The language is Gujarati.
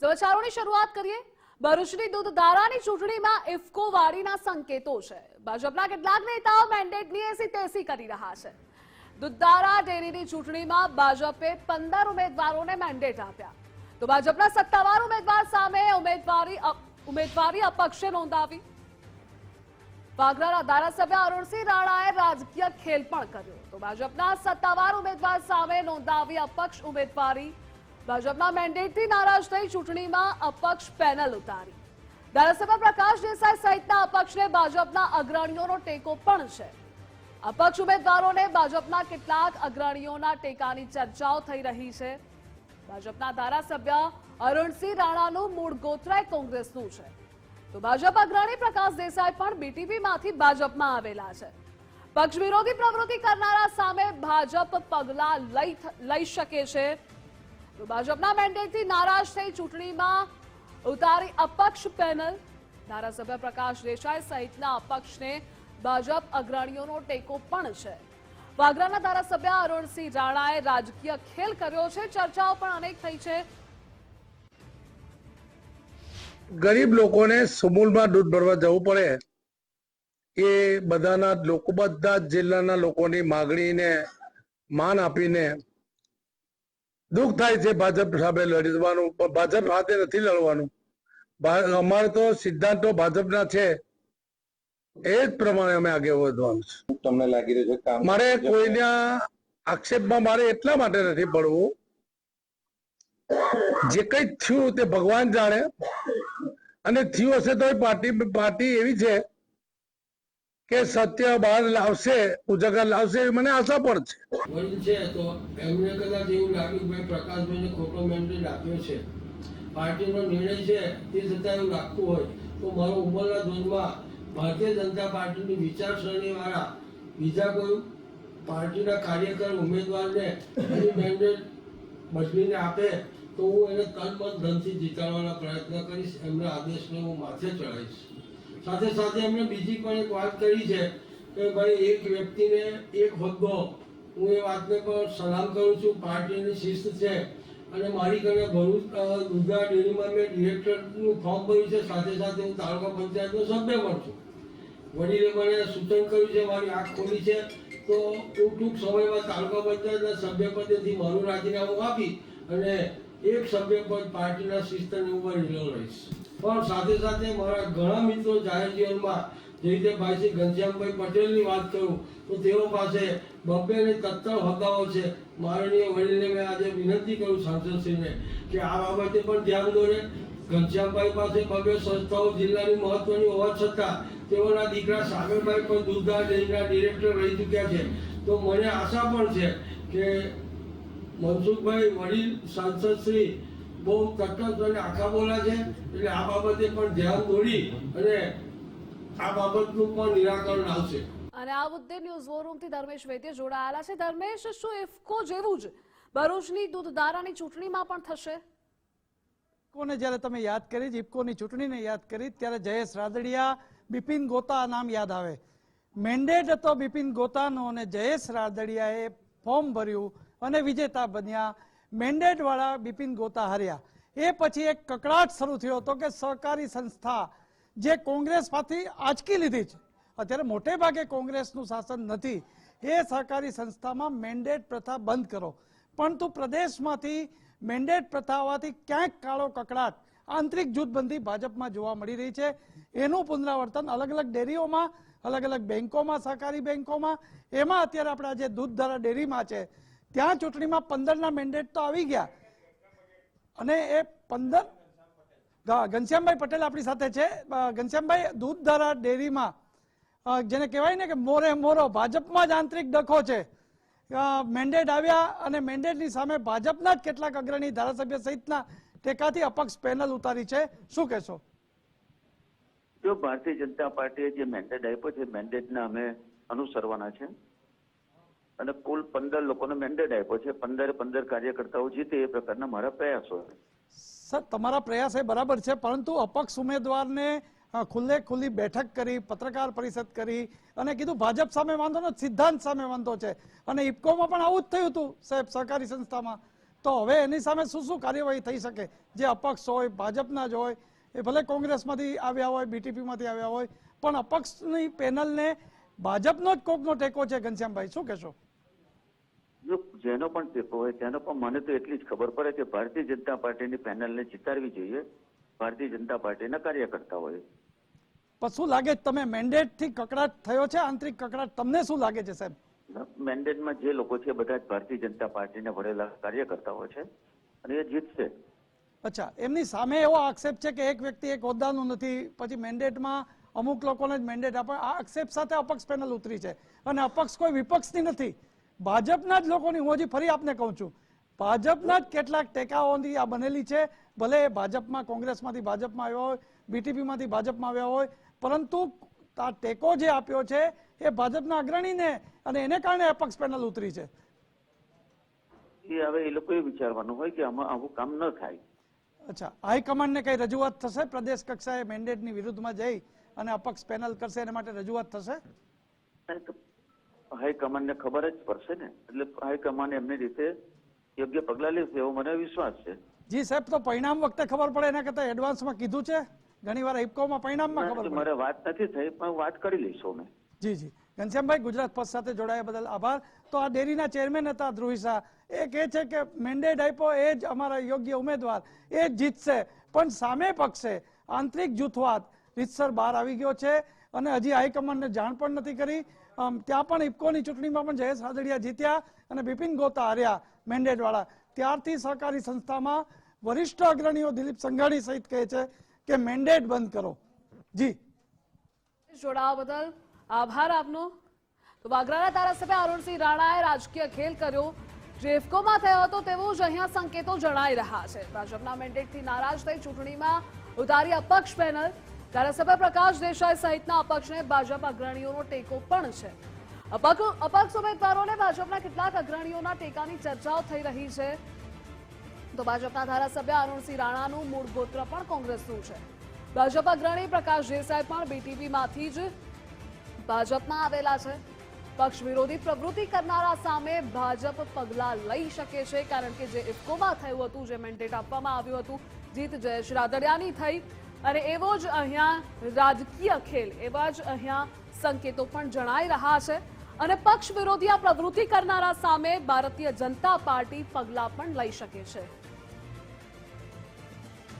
સમાચારોની શરૂઆત કરીએ. ભરૂચની દૂધધારાની ચૂંટણીમાં ઇફકો વાડીના સંકેતો છે. ભાજપના કેટલાક નેતાઓ મેન્ડેટની એસી તેસી કરી રહ્યા છે. દૂધધારા ડેરીની ચૂંટણીમાં ભાજપે પંદર ઉમેદવારોને મેન્ડેટ આપ્યા. તો ભાજપના સત્તાવાર ઉમેદવાર સામે ઉમેદવારી ઉમેદવારી અપક્ષે નોંધાવી. વાગરાના ધારાસભ્ય અરુણસિંહ રાણાએ રાજકીય ખેલ પણ કર્યો. તો ભાજપના સત્તાવાર ઉમેદવાર સામે નોંધાવી અપક્ષ ઉમેદવારી ભાજપના મેન્ડેટથી નારાજ થઈ ચૂંટણીમાં અપક્ષ પેનલ ઉતારી. ધારાસભ્ય પ્રકાશ દેસાઈ સહિતના અપક્ષને ભાજપના અગ્રણીઓનો ટેકો પણ છે. અપક્ષ ઉમેદવારોને ભાજપના કેટલાક અગ્રણીઓના ટેકાની ચર્ચાઓ થઈ રહી છે. ભાજપના ધારાસભ્ય અરુણસિંહ રાણાનું મૂળ ગોત્રાય કોંગ્રેસનું છે. તો ભાજપ અગ્રણી પ્રકાશ દેસાઈ પણ બીટીપીમાંથી ભાજપમાં આવેલા છે. પક્ષ વિરોધી પ્રવૃત્તિ કરનારા સામે ભાજપ પગલા લઈ લઈ શકે છે. તો ભાજપના મેન્ડેટથી નારાજ થઈ ચૂંટણીમાં ઉતારી અપક્ષ પેનલ. ધારાસભ્ય પ્રકાશ દેસાઈ સહિતના અપક્ષને ભાજપ અગ્રણીઓનો ટેકો પણ છે. વાગરાના ધારાસભ્ય અરુણસિંહ રાણાએ રાજકીય ખેલ કર્યો છે. ચર્ચાઓ પણ અનેક થઈ છે. ગરીબ લોકોને સમૂલમાં દૂધ ભરવા જવું પડે. એ બધાના લોકો બધા જ જિલ્લાના લોકોની માગણીને માન આપીને દુઃખ થાય છે ભાજપ સામે લડવાનું પણ ભાજપ સાથે નથી લડવાનું. અમારે તો સિદ્ધાંતો ભાજપના છે. એ જ પ્રમાણે અમે આગળ વધવાનું છે. તમને લાગી રહ્યું છે મારે કોઈના આક્ષેપમાં મારે એટલા માટે નથી પડવું. જે કઈ થયું તે ભગવાન જાણે. અને થયું હશે તો પાર્ટી પાર્ટી એવી છે કે સત્ય બહાર લાવશે, ઉજાગર લાવશે મને આશા પણ છે. તો એમને કદાચ એવું લાગ્યું કે ખોટો મેન્ડેટ આપ્યો છે. પાર્ટીનો નિર્ણય છે તે છતાં એવું લાગતું હોય. તો મારો ઉંમરના ધોરણમાં ભારતીય જનતા પાર્ટીની વિચારસરણી વાળા બીજા કોઈ પાર્ટીના કાર્યકર ઉમેદવારને મેન્ડેટ બદલીને આપે, તો હું એને તન મન ધનથી જીતાડવાના પ્રયત્ન કરીશ. એમના આદેશને હું માથે ચડાવીશ. સાથે સાથે એમણે બીજી પણ એક વાત કરી છે કે ભાઈ, એક વ્યક્તિને એક હોદ્દો, હું એ વાતને પણ સલામ કરું છું, પાર્ટીની શિસ્ત છે અને મારી ઘરે ભરૂચ દુધા ડેરીમાં મેં ડિરેક્ટરનું ફોર્મ ભર્યું છે, સાથે સાથે હું તાલુકા પંચાયતનો સભ્ય પણ છું. વડીલે મને સૂચન કર્યું છે, મારી આંખ ખોલી છે, તો હું ટૂંક સમયમાં તાલુકા પંચાયતના સભ્ય પદેથી મારું રાજીનામું આપી અને એક સભ્ય પદ પાર્ટીના શિસ્તની ઉપર ઢીલો રહીશ પણ સાથે સાથે મારા ઘણા મિત્રો જાહેર જીવનમાં જે રીતે ભાઈ શ્રી ઘનશ્યામભાઈ પટેલની વાત કરું, તો તેઓ પાસે બબ્બે ને તત્તર હોદ્દાઓ છે. માનનીય વડીલને મેં આજે વિનંતી કરું સાંસદશ્રીને કે આ બાબતે પણ ધ્યાન દોરે. ઘનશ્યામભાઈ પાસે બબ્બે સંસ્થાઓ જિલ્લાની મહત્વની હોવા છતાં તેઓના દીકરા સાગરભાઈ પણ દૂધદાર ડેરીના ડિરેક્ટર રહી ચૂક્યા છે. તો મને આશા પણ છે કે મનસુખભાઈ વડીલ, સાંસદ શ્રી બહુ તટસ્થ અને આખા બોલા છે. એટલે આ બાબતે પણ ધ્યાન દોરી અને આ બાબતનું પણ નિરાકરણ આવશે. અને આ મુદ્દે ન્યૂઝ વોરૂમથી ધર્મેશ વૈદ્ય જોડાયેલા છે. ધર્મેશ શું ઇફકો જેવું જ ભરૂચની દૂધદારાની ચૂંટણીમાં પણ થશે? ઇફકોને જ્યારે તમે યાદ કરી ઇફકોની ચૂંટણીને યાદ કરી ત્યારે જયેશ રાદડિયા બિપિન ગોતા નામ યાદ આવે. મેન્ડેટ હતો બિપિન ગોતાનો અને જયેશ રાદડિયાએ ફોર્મ ભર્યું અને વિજેતા બન્યા. મેન્ડેટ વાળા બિપિન ગોતા હાર્યા એ પછી એક કકડાટ શરૂ થયો હતો કે સહકારી સંસ્થા જે કોંગ્રેસમાંથી આંચકી લીધી છે. અત્યારે મોટે ભાગે કોંગ્રેસનું શાસન નથી. એ સહકારી સંસ્થામાં મેન્ડેટ પ્રથા બંધ કરો. પરંતુ પ્રદેશમાંથી મેન્ડેટ પ્રથા હોવાથી ક્યાંક કાળો કકડાટ, આંતરિક જૂથબંધી ભાજપમાં જોવા મળી રહી છે. એનું પુનરાવર્તન અલગ અલગ ડેરીઓમાં, અલગ અલગ બેંકોમાં, સહકારી બેંકોમાં. એમાં અત્યારે આપણે આજે દૂધધારા ડેરીમાં છે ત્યાં ચૂંટણીમાં પંદરના મેન્ડેટ તો આવી ગયા. અને એ પંદર ઘનશ્યામભાઈ પટેલ આપણી સાથે છે. ઘનશ્યામભાઈ, દૂધધારા ડેરીમાં જેને કહેવાય ને કે મોરે મોરો, ભાજપમાં જ આંતરિક ડખો છે. મેન્ડેટ આવ્યા અને મેન્ડેટની સામે ભાજપના જ કેટલાક અગ્રણી ધારાસભ્ય સહિતના ટેકાથી અપક્ષ પેનલ ઉતારી છે. શું કહેશો? જો ભારતીય જનતા પાર્ટીએ જે મેન્ડેટ આપ્યો છે મેન્ડેટને અમે અનુસરવાના છે. અને કુલ પંદર લોકોનો મેન્ડેટ આપ્યો છે. પંદર પંદર કાર્યકર્તાઓ જીતે એ પ્રકારના મારા પ્રયાસો સર, તમારા પ્રયાસ એ બરાબર છે, પરંતુ અપક્ષ ઉમેદવારને ખુલ્લે ખુલ્લી બેઠક કરી, પત્રકાર પરિષદ કરી અને કીધું ભાજપ સામે વાંધો નથી, સિદ્ધાંત સામે વાંધો છે. અને ઇફકોમાં પણ આવું જ થયું હતું, સાહેબ, સહકારી સંસ્થામાં. તો હવે એની સામે શું શું કાર્યવાહી થઈ શકે? જે અપક્ષ હોય, ભાજપના જ હોય, એ ભલે કોંગ્રેસમાંથી આવ્યા હોય બીટીપીમાંથી આવ્યા હોય, પણ અપક્ષની પેનલને ભાજપનો જ કોકનો ટેકો છે, ઘનશ્યામભાઈ. શું કહેશો? જેનો પણ ટેકો હોય તેનો પણ મને તો એટલી જ ખબર પડે કે ભારતીય જનતા પાર્ટીની પેનલને જીતાડવી જોઈએ. ભારતીય જનતા પાર્ટીના કાર્યકર્તાઓએ પણ શું લાગે તમે મેન્ડેટથી કકડાટ થયો છે? આંતરિક કકડાટ તમને શું લાગે છે સાહેબ? મેન્ડેટમાં જે લોકો છે બધા જ ભારતીય જનતા પાર્ટીને વળેલા કાર્યકર્તાઓ છે અને એ જીતશે. અચ્છા એમની સામે એવો આક્ષેપ છે કે એક વ્યક્તિ એક હોદ્દાનું નથી પછી મેન્ડેટમાં અમુક લોકોને જ મેન્ડેટ આપે. આ આક્ષેપ સાથે અપક્ષ પેનલ ઉતરી છે. અને અપક્ષ કોઈ વિપક્ષની નથી. ભાજપના જ લોકોની હું હજી ફરી આપને કહું છું ભાજપના જ કેટલાક ટેકાઓની આ બનેલી છે. ભલે ભાજપમાં કોંગ્રેસમાંથી ભાજપમાં આવ્યા હોય બીટીપીમાંથી ભાજપમાં આવ્યા હોય પરંતુ આ ટેકો જે આપ્યો છે એ ભાજપના અગ્રણીને અને એને કારણે અપક્ષ પેનલ ઉતરી છે. એ હવે એ લોકોએ વિચારવાનું હોય કે આમાં આવું કામ ન થાય. અચ્છા હાઈકમાન્ડને કઈ રજૂઆત થશે? પ્રદેશ કક્ષાએ મેન્ડેટની વિરુદ્ધમાં જઈ અને અપક્ષ પેનલ કરશે એના માટે રજૂઆત થશે? હાઈકમાન્ડને ખબર જ પડશે ને? એટલે હાઈકમાન્ડ એમની રીતે યોગ્ય પગલાં લેશે એવો મને વિશ્વાસ છે. જી સાહેબ તો પરિણામ વખતે ખબર પડે એના કરતા એડવાન્સમાં કીધું છે? ઘણી વાર ઇફકોમાં પરિણામમાં ખબર પડે. મારે વાત નથી થઈ પણ વાત કરી લઈશું અમે. જી જી. ઘનશ્યામભાઈ ગુજરાત પક્ષ સાથે જોડાયા બદલ આભાર. તો આ ડેરીના ચેરમેન હતા ધ્રુવી શાહ. એ કહે છે કે મેન્ડેટ આપ્યો એ જ અમારા યોગ્ય ઉમેદવાર. એ જ જીતશે. પણ સામે પક્ષે આંતરિક જૂથવાદ રીતસર બહાર આવી ગયો છે અને હજી હાઈકમાન્ડને જાણ પણ નથી કરી. ત્યાં પણ ઇફકોની ચૂંટણીમાં પણ જયેશ હાજરિયા જીત્યા અને બિપિન ગોતા હાર્યા મેન્ડેટવાળા. ત્યારથી સહકારી સંસ્થામાં વરિષ્ઠ અગ્રણીઓ દિલીપ સંઘાણી સહિત કહે છે કે મેન્ડેટ બંધ કરો. જી. જોડાવા બદલ આભાર આપનો. તો વાગરાના ધારાસભ્ય અરુણસિંહ રાણાએ રાજકીય ખેલ કર્યો. જે થયો હતો તેવું જ અહીંયા સંકેતો જણાઈ રહ્યા છે. ભાજપના મેન્ડેટથી નારાજ થઈ ચૂંટણીમાં ઉતારી અપક્ષ પેનલ. ધારાસભ્ય પ્રકાશ દેસાઈ સહિતના અપક્ષને ભાજપ અગ્રણીઓનો ટેકો પણ છે. અપક્ષ ઉમેદવારોને ભાજપના કેટલાક અગ્રણીઓના ટેકાની ચર્ચાઓ થઈ રહી છે. તો ભાજપના ધારાસભ્ય અરુણસિંહ રાણાનું મૂળ ગોત્ર પણ કોંગ્રેસનું છે. ભાજપ અગ્રણી પ્રકાશ દેસાઈ પણ બીટીપીમાંથી જ ભાજપમાં આવેલા છે. પક્ષ વિરોધી પ્રવૃત્તિ કરનારા સામે ભાજપ પગલાં લઈ શકે છે, કારણ કે જે ઇફકોમાં થયું હતું, જે મેન્ડેટ આપવામાં આવ્યું હતું, જીત જયેશ રાદડિયાની થઈ. અને એવો જ અહીંયા રાજકીય ખેલ, એવા જ અહીંયા સંકેતો પણ જણાઈ રહ્યા છે. અને પક્ષ વિરોધી આ પ્રવૃત્તિ કરનારા સામે ભારતીય જનતા પાર્ટી પગલાં પણ લઈ શકે છે.